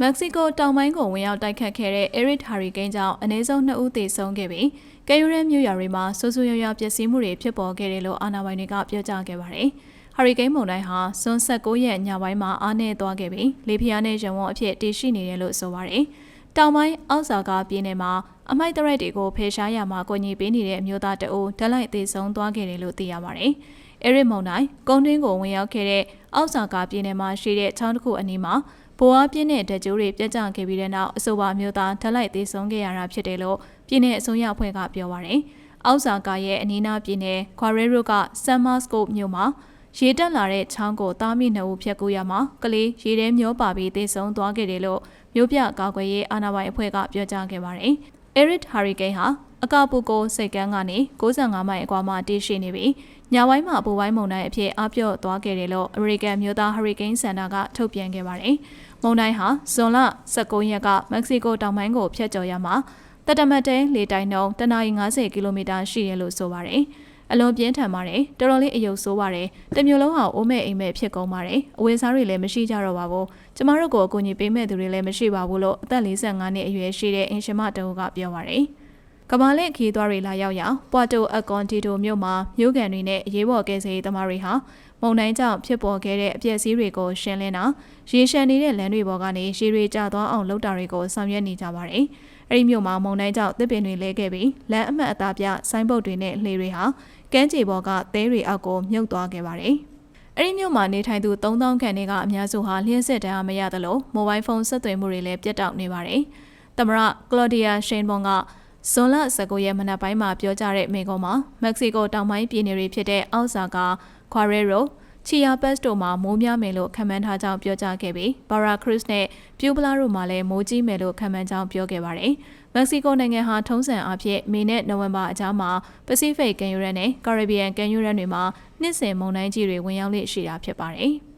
မက္ကဆီကိုတောင်ပိုင်းကိုဝင်ရောက်တိုက်ခတ်ခဲ့တဲ့ Erit Hurricane ကြောင့်အနည်းဆုံး2ဦးသေဆုံးခဲ့ပြီးကယ်ယူရဲမြို့ရွာတွေမှာဆိုးဆိုးရွားရွားပျက်စီးမှုတွေဖြစ်ပေါ်ခဲ့တယ်လို့အာဏာပိုင်တွေကပြောကြားခဲ့ပါတယ်။ Hurricane မုန်တိုင်းဟာဇွန်16ရက်ညပိုင်းမှာအားနည်းသွားခဲ့ပြီးလေပြင်းနဲ့ရံဝန်းအဖြစ်တည်ရှိနေတယ်လို့ဆိုပါတယ်။တောင်ပိုင်းအောက်ဆာကာပြည်နယ်မှာအမိုက်တရက်တွေကိုဖေရှားရမှာကိုညီပေးနေတဲ့အမျိုးသားတအိုးဓာတ်လိုက်သေဆုံးသွားခဲ့တယ်လို့သိရပါတယ်။ Erit မုန်တိုင်းကုန်းတွင်းကိုဝင်ရောက်ခဲ့တဲ့အောက်ဆာကာပြည်နယ်မှာရှိတဲ့ချောင်းတစ်ခုအနီးမှာ ဘိုးအားပြင်းတဲ့တကြိုးတွေပြတ်ကျခဲ့ပြီးတဲ့နောက်အဆိုပါမျိုးသားဓာတ်လိုက်သေးဆုံးခဲ့ရတာဖြစ်တယ်လို့ပြည်내အစိုးရအဖွဲ့ကပြောပါရယ်။အောက်ဆာကာရဲ့အနီးနားပြည်နယ်ခွာရဲရိုကဆမ်မာစကိုမြို့မှာရေတက်လာတဲ့ချောင်းကိုတားမိနှစ်ဦးဖြတ်ကူးရမှာကလေးရေထဲမျောပါပြီးသေဆုံးသွားခဲ့တယ်လို့မြို့ပြကာကွယ်ရေးအာဏာပိုင်အဖွဲ့ကပြောကြားခဲ့ပါတယ်။ Erit Hurricane ဟာ အကာပူကိုစိတ်ကန်းကနေ65မိုင်အကွာမှာတည်ရှိနေပြီးညပိုင်းမှာပူပိုင်းမုန်တိုင်းအဖြစ်အပြော့သွားခဲ့တယ်လို့အမေရိကန်မျိုးသားဟရီကိန်းစင်တာကထုတ်ပြန်ခဲ့ပါတယ်။မုန်တိုင်းဟာဇွန်လ19ရက်ကမက္ကဆီကိုတောင်ပိုင်းကိုဖျက်ကျော်ရမှာတတမတ်တဲလေတိုင်နှုန်းတနအီ90ကီလိုမီတာရှိတယ်လို့ဆိုပါတယ်။အလွန်ပြင်းထန်ပါတယ်တော်တော်လေးအယုတ်ဆိုးပါတယ်တမျိုးလုံးဟာအိုးမဲ့အိမ်မဲ့ဖြစ်ကုန်ပါတယ်အဝယ်စားတွေလည်းမရှိကြတော့ပါဘူးကျမတို့ကိုအကူအညီပေးမဲ့သူတွေလည်းမရှိပါဘူးလို့အသက်45နှစ်အရွယ်ရှိတဲ့အင်ရှင်မတူကပြောပါတယ် ကမာလက်ခီးသွားတွေလာရောက်ရာပွာတိုအကွန်တီတိုမြို့မှာမြို့ကန်တွေနဲ့အရေးပေါ်ကယ်ဆယ်ရေးသမားတွေဟာမုန်တိုင်းကြောင့်ဖြစ်ပေါ်ခဲ့တဲ့အပျက်စီးတွေကိုရှင်းလင်းတာရေရှမ်းနေတဲ့လမ်းတွေပေါ်ကနေရေတွေကျသွားအောင်လုပ်တာတွေကိုဆောင်ရွက်နေကြပါတယ်။အဲဒီမြို့မှာမုန်တိုင်းကြောင့်သစ်ပင်တွေလဲခဲ့ပြီးလမ်းအမှတ်အသားပြဆိုင်းဘုတ်တွေနဲ့လှေတွေဟာကမ်းခြေပေါ်ကသဲတွေအောက်ကိုမြုပ်သွားခဲ့ပါတယ်။အဲ့ဒီမြို့မှာနေထိုင်သူ3000ခန့်တွေကအများစုဟာလျှက်စစ်တမ်းမရသလိုမိုဘိုင်းဖုန်းဆက်သွယ်မှုတွေလည်းပြတ်တောက်နေပါတယ်။သမရကလော်ဒီယာရှိန်ဘွန်က ဇွန်လ19ရက်မနက်ပိုင်းမှာပြောကြားတဲ့မိန့်ခွန်းမှာမက္ကဆီကိုတောင်ပိုင်းပြည်နယ်တွေဖြစ်တဲ့အောက်ဆာကာခွာရဲရိုချီယာပတ်စ်တို့မှာမိုးများမယ်လို့ခန့်မှန်းထားကြောင်းပြောကြားခဲ့ပြီးဘာရာခရစ်နဲ့ပြူပလာတို့မှာလည်းမိုးကြီးမယ်လို့ခန့်မှန်းကြောင်းပြောခဲ့ပါတယ်။မက္ကဆီကိုနိုင်ငံဟာထုံးစံအဖြစ်မေနဲ့နိုဝင်ဘာအကြားမှာပစိဖိတ်ကမ်းရိုးတန်းနဲ့ကာရစ်ဘီယန်ကမ်းရိုးတန်းတွေမှာနှစ်စဉ်မုန်တိုင်းကြီးတွေဝင်ရောက်လေ့ရှိတာဖြစ်ပါတယ်။